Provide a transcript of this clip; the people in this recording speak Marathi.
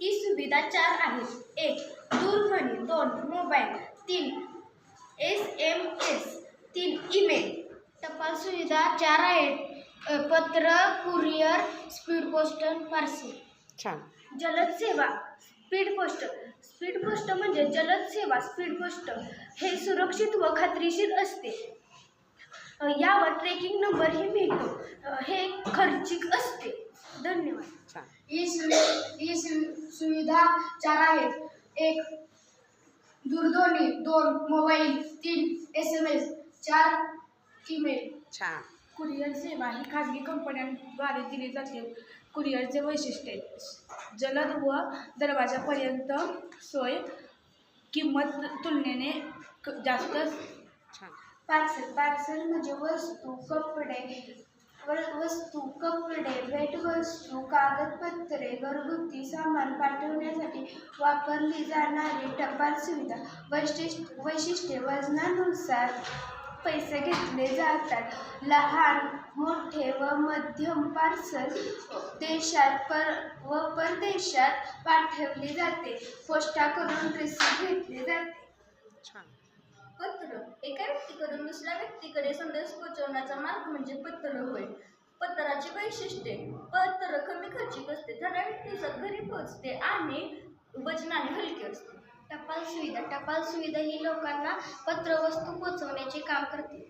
ही सुविधा चार आहेत एक दूरध्वनी दोन मोबाईल तीन एस एम एस तीन ईमेल. टपाल सुविधा चार आहेत. पत्र कुरिअर स्पीड पोस्ट पार्सल छान. जलद सेवा स्पीड पोस्ट. स्पीड पोस्ट म्हणजे जलद सेवा स्पीड पोस्ट. हे सुरक्षित व खात्रीशीर असते. यावर ट्रेकिंग नंबरही मिळतो. हे खर्चिक असते. धन्यवाद. सु- सुविधा चार आहेत. एक दूरध्वनी दोन मोबाईल तीन एस एम एस चार ईमेल. छान. कुरिअर सेवा ही खाजगी कंपन्यांद्वारे दिली जाते. कुरिअरचे वैशिष्ट्ये. जलद व दरवाजापर्यंत सोय किंमत तुलनेने क- जास्त. छान. पार्सल पार्सल म्हणजे वस्तू कपडे वस्तू कपडे भेटवस्तू कागदपत्रे घरगुती सामान पाठवण्यासाठी वापरली जाणारी टपाल सुविधा वैशिष्ट्य वैशिष्ट्ये वजनानुसार पैसे घेतले जातात. लहान मोठे व मध्यम पार्सल देशात पर व परदेशात पाठवली जाते. पोस्टाकडून रिसिप्ट घेतली जाते. पत्र. एका व्यक्तीकडून दुसऱ्या व्यक्तीकडे संदेश पोहोचवण्याचा मार्ग म्हणजे पत्र होय. पत्राची वैशिष्ट्ये. पत्र कमी खर्चिक असते ठराविक दिवसात घरी पोहोचते आणि वजनाने हलके असते. टपाल सुविधा. टपाल सुविधा ही लोकांना पत्र वस्तू पोहोचवण्याचे काम करते.